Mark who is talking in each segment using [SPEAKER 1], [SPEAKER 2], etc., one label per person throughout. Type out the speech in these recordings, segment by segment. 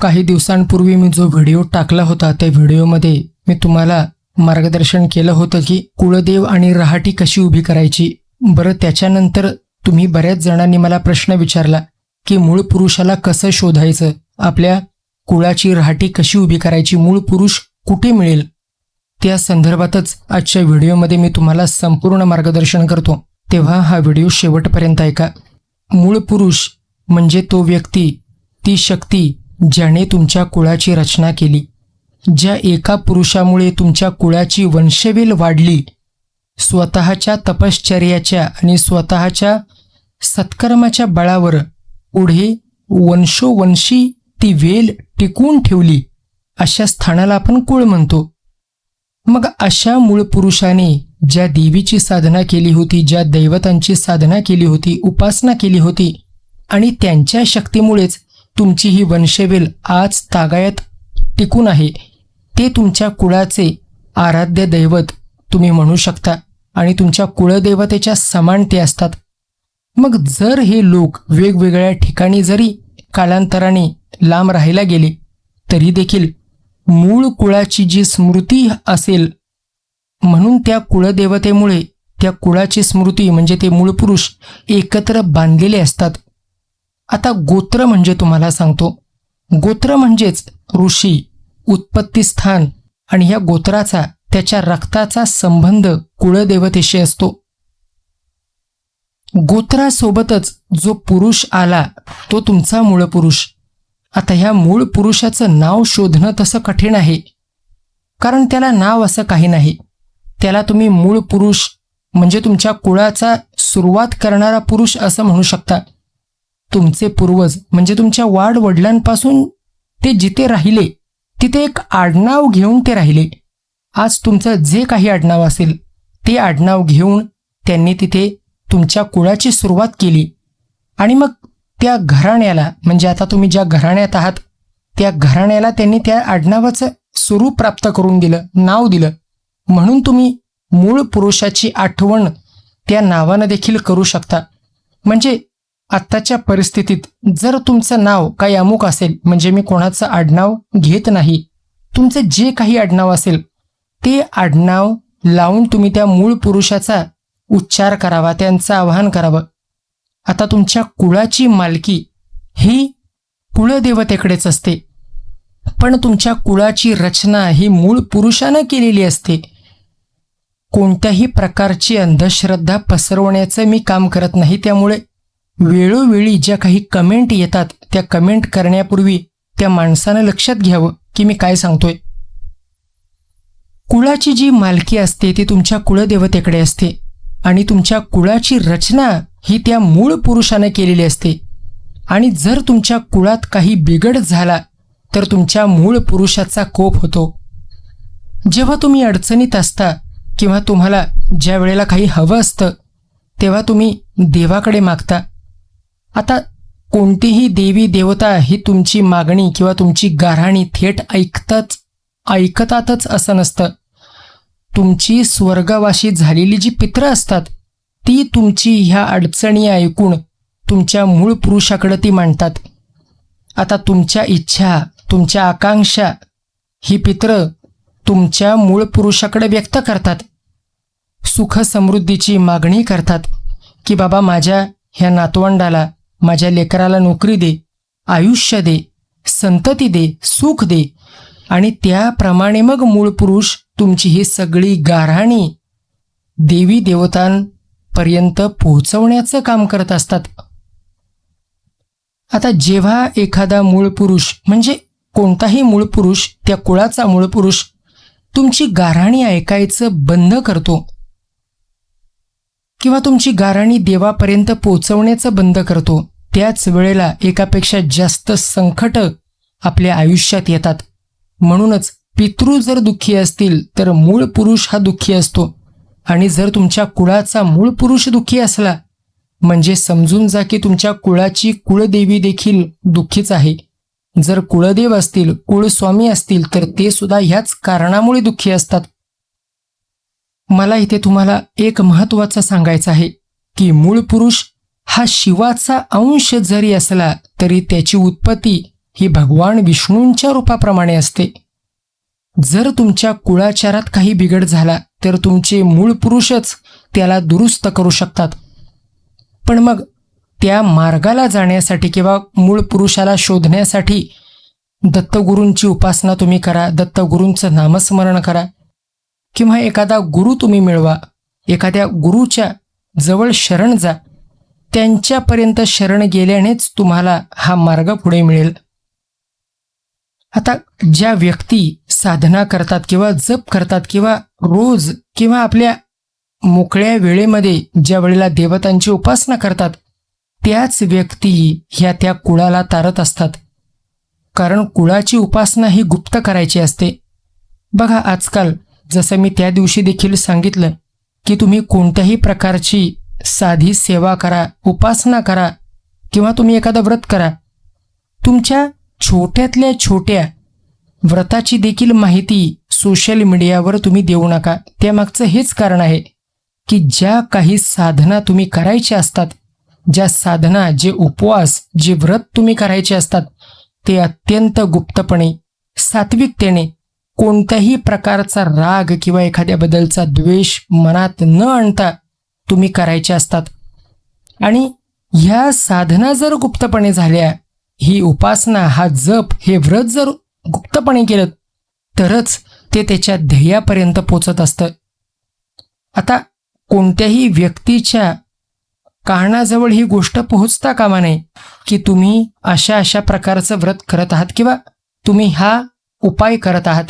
[SPEAKER 1] काही दिवसांपूर्वी मी जो व्हिडिओ टाकला होता त्या व्हिडिओमध्ये मी तुम्हाला मार्गदर्शन केलं होतं की कुळदेव आणि रहाटी कशी उभी करायची. बरं त्याच्यानंतर तुम्ही बऱ्याच जणांनी मला प्रश्न विचारला की मूळ पुरुषाला कसं शोधायचं? आपल्या कुळाची रहाटी कशी उभी करायची? मूळ पुरुष कुठे मिळेल? त्या संदर्भातच आजच्या व्हिडिओमध्ये मी तुम्हाला संपूर्ण मार्गदर्शन करतो. तेव्हा हा व्हिडिओ शेवटपर्यंत ऐका. मूळ पुरुष म्हणजे तो व्यक्ती ती शक्ती ज्याने तुमच्या कुळाची रचना केली ज्या एका पुरुषामुळे तुमच्या कुळाची वंशवेल वाढली स्वतःच्या तपश्चर्याच्या आणि स्वतःच्या सत्कर्माच्या बळावर पुढे वंशोवंशी ती वेल टिकून ठेवली अशा स्थानाला आपण कुळ म्हणतो. मग अशा मूळ पुरुषाने ज्या देवीची साधना केली होती ज्या दैवतांची साधना केली होती उपासना केली होती आणि त्यांच्या शक्तीमुळेच तुमची ही वंशवेल आज तागायत टिकून आहे. ते तुमच्या कुळाचे आराध्य दैवत तुम्ही म्हणू शकता आणि तुमच्या कुळदेवतेच्या समान ते असतात. मग जर हे लोक वेगवेगळ्या ठिकाणी जरी कालांतराने लांब राहायला गेले तरी देखील मूळ कुळाची जी स्मृती असेल म्हणून त्या कुळदेवतेमुळे त्या कुळाची स्मृती म्हणजे ते मूळ पुरुष एकत्र बांधलेले असतात. आता गोत्र म्हणजे तुम्हाला सांगतो. गोत्र म्हणजेच ऋषी उत्पत्तीस्थान आणि या गोत्राचा त्याच्या रक्ताचा संबंध कुळदेवतेशी असतो. गोत्रासोबतच जो पुरुष आला तो तुमचा मूळ पुरुष. आता ह्या मूळ पुरुषाचं नाव शोधणं तसं कठीण आहे. कारण त्याला नाव असं काही नाही. त्याला तुम्ही मूळ पुरुष म्हणजे तुमच्या कुळाचा सुरुवात करणारा पुरुष असं म्हणू शकता. तुमचे पूर्वज म्हणजे तुमच्या वाढ वडिलांपासून ते जिथे राहिले तिथे एक आडनाव घेऊन ते राहिले. आज तुमचं जे काही आडनाव असेल ते आडनाव घेऊन त्यांनी तिथे तुमच्या कुळाची सुरुवात केली. आणि मग त्या घराण्याला म्हणजे आता तुम्ही ज्या घराण्यात आहात त्या घराण्याला त्यांनी त्या आडनावाचं स्वरूप प्राप्त करून दिलं नाव दिलं. म्हणून तुम्ही मूळ पुरुषाची आठवण त्या नावानं देखील करू शकता. म्हणजे आत्ताच्या परिस्थितीत जर तुमचं नाव काही अमुक असेल म्हणजे मी कोणाचं आडनाव घेत नाही तुमचं जे काही आडनाव असेल ते आडनाव लावून तुम्ही त्या मूळ पुरुषाचा उच्चार करावा त्यांचं आवाहन करावं. आता तुमच्या कुळाची मालकी ही कुळदेवतेकडेच असते. पण तुमच्या कुळाची रचना ही मूळ पुरुषानं केलेली असते. कोणत्याही प्रकारची अंधश्रद्धा पसरवण्याचं मी काम करत नाही त्यामुळे वेळोवेळी ज्या काही कमेंट येतात त्या कमेंट करण्यापूर्वी त्या माणसानं लक्षात घ्यावं की मी काय सांगतोय. कुळाची जी मालकी असते ती तुमच्या कुळदेवतेकडे असते. आणि तुमच्या कुळाची रचना ही त्या मूळ पुरुषाने केलेली असते. आणि जर तुमच्या कुळात काही बिघड झाला तर तुमच्या मूळ पुरुषाचा कोप होतो. जेव्हा तुम्ही अडचणीत असता किंवा तुम्हाला ज्या वेळेला काही हवं असतं तेव्हा तुम्ही देवाकडे मागता. आता कोणतीही देवी देवता ही तुमची मागणी किंवा तुमची गाराणी थेट ऐकताच ऐकतातच असं नसतं. तुमची स्वर्गवाशी झालेली जी पित्र असतात ती तुमची ह्या अडचणी ऐकून तुमच्या मूळ पुरुषाकडे ती मांडतात. आता तुमच्या इच्छा तुमच्या आकांक्षा ही पित्र तुमच्या मूळ पुरुषाकडे व्यक्त करतात. सुख समृद्धीची मागणी करतात की बाबा माझ्या ह्या नातवंडाला माझ्या लेकराला नोकरी दे आयुष्य दे संतती दे सुख दे. आणि त्याप्रमाणे मग मूळ पुरुष तुमची ही सगळी गारहाणी देवी देवतांपर्यंत पोहोचवण्याचं काम करत असतात. आता जेव्हा एखादा मूळ पुरुष म्हणजे कोणताही मूळ पुरुष त्या कुळाचा मूळ पुरुष तुमची गारहाणी ऐकायचं बंद करतो. किंवा तुमची गाराणी देवापर्यंत पोचवण्याचं बंद करतो त्याच वेळेला एकापेक्षा जास्त संकट आपल्या आयुष्यात येतात. म्हणूनच पितृ जर दुःखी असतील तर मूळ पुरुष हा दुःखी असतो. आणि जर तुमच्या कुळाचा मूळ पुरुष दुःखी असला म्हणजे समजून जा की तुमच्या कुळाची कुळदेवी देखील दुःखीच आहे. जर कुळदेव असतील कुळस्वामी असतील तर ते सुद्धा ह्याच कारणामुळे दुःखी असतात. मला इथे तुम्हाला एक महत्वाचं सांगायचं आहे की मूळ पुरुष हा शिवाचा अंश जरी असला तरी त्याची उत्पत्ती ही भगवान विष्णूंच्या रूपाप्रमाणे असते. जर तुमच्या कुळाचारात काही बिघड झाला तर तुमचे मूळ पुरुषच त्याला दुरुस्त करू शकतात. पण मग त्या मार्गाला जाण्यासाठी किंवा मूळ पुरुषाला शोधण्यासाठी दत्तगुरूंची उपासना तुम्ही करा दत्तगुरूंचं नामस्मरण करा किंवा एखादा गुरु तुम्ही मिळवा एखाद्या गुरुच्या जवळ शरण जा त्यांच्यापर्यंत शरण गेल्यानेच तुम्हाला हा मार्ग पुढे मिळेल. आता ज्या व्यक्ती साधना करतात किंवा जप करतात किंवा रोज किंवा आपल्या मोकळ्या वेळेमध्ये ज्या वेळेला देवतांची उपासना करतात त्याच व्यक्ती ह्या त्या कुळाला तारत असतात. कारण कुळाची उपासना ही गुप्त करायची असते. बघा आजकाल जसं मी त्या दिवशी देखील सांगितलं की तुम्ही कोणत्याही प्रकारची साधी सेवा करा उपासना करा किंवा तुम्ही एखादं व्रत करा तुमच्या छोट्यातल्या छोट्या व्रताची देखील माहिती सोशल मीडियावर तुम्ही देऊ नका. त्यामागचं हेच कारण आहे की ज्या काही साधना तुम्ही करायच्या असतात ज्या साधना जे उपवास जे व्रत तुम्ही करायचे असतात ते अत्यंत गुप्तपणे सात्विकतेने कोणत्याही प्रकारचा राग किंवा एखाद्याबद्दलचा द्वेष मनात न आणता तुम्ही करायचे असतात. आणि ह्या साधना जर गुप्तपणे झाल्या ही उपासना हा जप हे व्रत जर गुप्तपणे केलं तरच ते त्याच्या ध्येयापर्यंत पोचत असतं. आता कोणत्याही व्यक्तीच्या कानाजवळ ही गोष्ट पोहोचता कामा नये की तुम्ही अशा अशा प्रकारचं व्रत करत आहात किंवा तुम्ही हा उपाय करत आहात.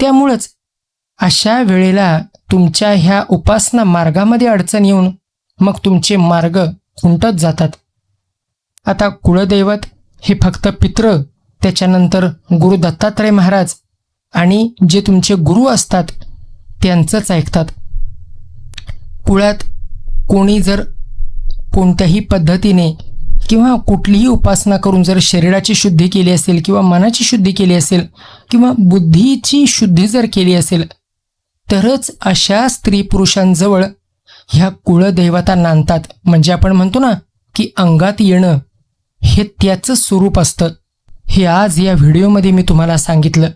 [SPEAKER 1] त्यामुळंच अशा वेळेला तुमच्या ह्या उपासना मार्गामध्ये अडचण येऊन मग तुमचे मार्ग खुंटत जातात. आता कुळदैवत हे फक्त पित्र त्याच्यानंतर गुरु दत्तात्रय महाराज आणि जे तुमचे गुरु असतात त्यांचंच ऐकतात. कुळात कोणी जर कोणत्याही पद्धतीने किंवा कुठलीही उपासना करून जर शरीराची शुद्धी केली असेल किंवा मनाची शुद्धी केली असेल किंवा बुद्धीची शुद्धी जर केली असेल तरच अशा स्त्री पुरुषांजवळ ह्या कुळदैवता नांदतात. म्हणजे आपण म्हणतो ना की अंगात येणं हे त्याचं स्वरूप असतं. हे आज या व्हिडिओमध्ये मी तुम्हाला सांगितलं.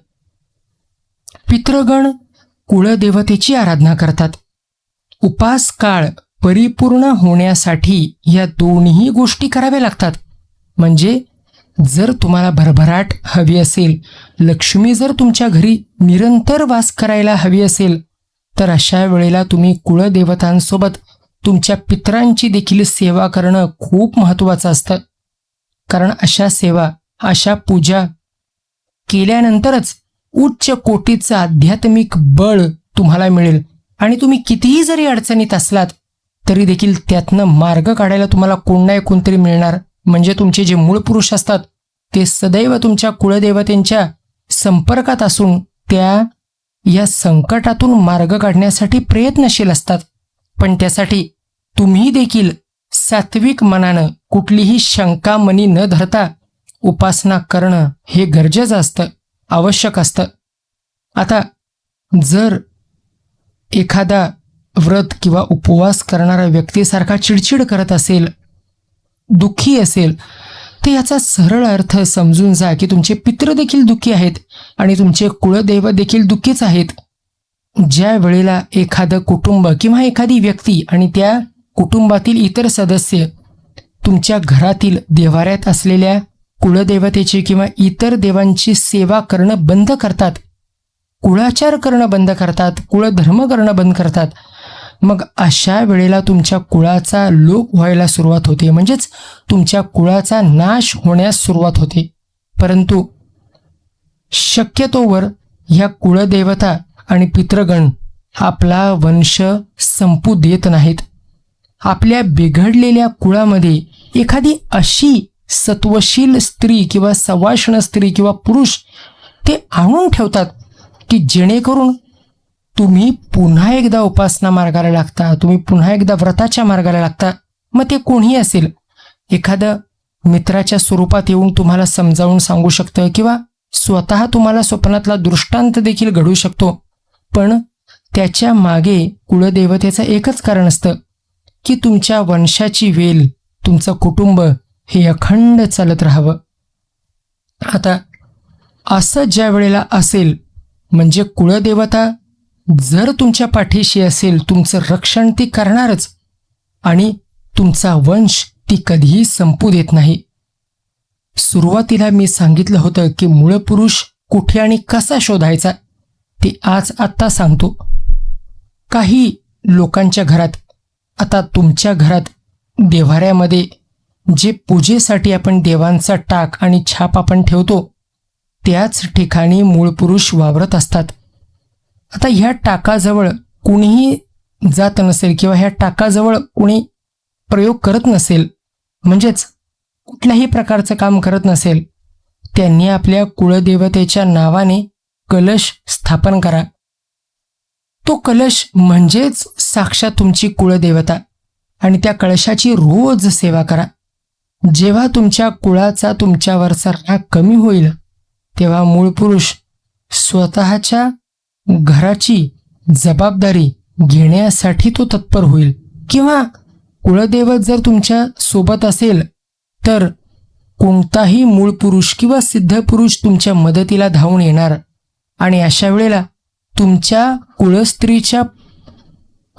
[SPEAKER 1] पितृगण कुळदेवतेची आराधना करतात. उपास काळ परिपूर्ण होण्यासाठी या दोन्ही गोष्टी कराव्या लागतात. म्हणजे जर तुम्हाला भरभराट हवी असेल लक्ष्मी जर तुमच्या घरी निरंतर वास करायला हवी असेल तर अशा वेळेला तुम्ही कुळदेवतांसोबत तुमच्या पितरांची देखील सेवा करणं खूप महत्त्वाचं असतं. कारण अशा सेवा अशा पूजा केल्यानंतरच उच्च कोटीचं आध्यात्मिक बळ तुम्हाला मिळेल. आणि तुम्ही कितीही जरी अडचणीत असलात तरी देखील त्यातनं मार्ग काढायला तुम्हाला कोण नाही कोणतरी मिळणार. म्हणजे तुमचे जे मूळ पुरुष असतात ते सदैव तुमच्या कुळदेवतेंच्या संपर्कात असून त्या या संकटातून मार्ग काढण्यासाठी प्रयत्नशील असतात. पण त्यासाठी तुम्ही देखील सात्विक मनानं कुठलीही शंका मनी न धरता उपासना करणं हे गरजेचं असतं आवश्यक असतं. आता जर एखादा व्रत किंवा उपवास करणारा व्यक्तीसारखा चिडचिड करत असेल दुःखी असेल तर याचा सरळ अर्थ समजून जा की तुमचे पित्र देखील दुःखी आहेत आणि तुमचे कुळदैव देखील दुःखीच आहेत. ज्या वेळेला एखादं कुटुंब किंवा एखादी व्यक्ती आणि त्या कुटुंबातील इतर सदस्य तुमच्या घरातील देवाऱ्यात असलेल्या कुळदेवतेची किंवा इतर देवांची सेवा करणं बंद करतात कुळाचार करणं बंद करतात कुळधर्म करणं बंद करतात मग अशा वेळेला तुमच्या कुळाचा लोप व्हायला सुरुवात होते. म्हणजेच तुमच्या कुळाचा नाश होण्यास सुरुवात होते. परंतु शक्यतोवर ह्या कुळदेवता आणि पितृगण आपला वंश संपू देत नाहीत. आपल्या बिघडलेल्या कुळामध्ये एखादी अशी सत्वशील स्त्री किंवा सवाष्ण स्त्री किंवा पुरुष ते आणून ठेवतात की जेणेकरून तुम्ही पुन्हा एकदा उपासना मार्गाला लागता तुम्ही पुन्हा एकदा व्रताच्या मार्गाला लागता मग ते कोणीही असेल. एखादं मित्राच्या स्वरूपात येऊन तुम्हाला समजावून सांगू शकतं किंवा स्वतः तुम्हाला स्वप्नातला दृष्टांत देखील घडू शकतो. पण त्याच्यामागे कुळदेवतेचं एकच कारण असतं की तुमच्या वंशाची वेल तुमचं कुटुंब हे अखंड चालत राहावं. आता असं ज्या वेळेला असेल म्हणजे कुळदेवता जर तुमच्या पाठीशी असेल तुमचं रक्षण ती करणारच. आणि तुमचा वंश ती कधीही संपू देत नाही. सुरुवातीला मी सांगितलं होतं की मूळ पुरुष कुठे आणि कसा शोधायचा ते आज आत्ता सांगतो. काही लोकांच्या घरात आता तुमच्या घरात देव्हाऱ्यामध्ये जे पूजेसाठी आपण देवांचा टाक आणि छाप आपण ठेवतो त्याच ठिकाणी मूळ पुरुष वावरत असतात. आता ह्या टाकाजवळ कुणीही जात नसेल किंवा ह्या टाकाजवळ कुणी प्रयोग करत नसेल म्हणजेच कुठल्याही प्रकारचं काम करत नसेल त्यांनी आपल्या कुळदेवतेच्या नावाने कलश स्थापन करा. तो कलश म्हणजेच साक्षात तुमची कुळदेवता आणि त्या कळशाची रोज सेवा करा. जेव्हा तुमच्या कुळाचा तुमच्यावरचा राग कमी होईल तेव्हा मूळ पुरुष स्वतःच्या घराची जबाबदारी घेण्यासाठी तो तत्पर होईल. किंवा कुळदैवत जर तुमच्यासोबत असेल तर कोणताही मूळ पुरुष किंवा सिद्ध पुरुष तुमच्या मदतीला धावून येणार. आणि अशा वेळेला तुमच्या कुळस्त्रीच्या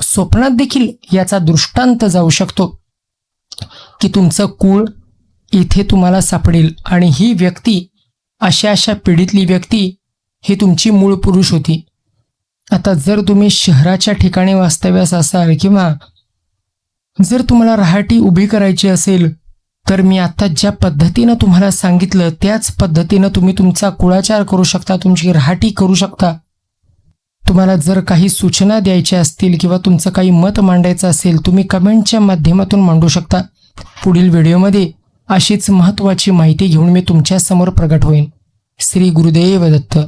[SPEAKER 1] स्वप्नात देखील याचा दृष्टांत जाऊ शकतो. की तुमचं कुळ इथे तुम्हाला सापडेल. आणि ही व्यक्ती अशा अशा पिढीतली व्यक्ती ही तुमची मूळ पुरुष होती. आता जर तुम्ही शहराच्या ठिकाणी वास्तव्यास असाल किंवा जर तुम्हाला रहाटी उभी करायची असेल तर मी आत्ता ज्या पद्धतीनं तुम्हाला सांगितलं त्याच पद्धतीनं तुम्ही तुमचा कुळाचार करू शकता तुमची रहाटी करू शकता. तुम्हाला जर काही सूचना द्यायच्या असतील किंवा तुमचं काही मत मांडायचं असेल तुम्ही कमेंटच्या माध्यमातून मांडू शकता. पुढील व्हिडिओमध्ये अशीच महत्त्वाची माहिती घेऊन मी तुमच्यासमोर प्रगट होईन. श्री गुरुदेव दत्त.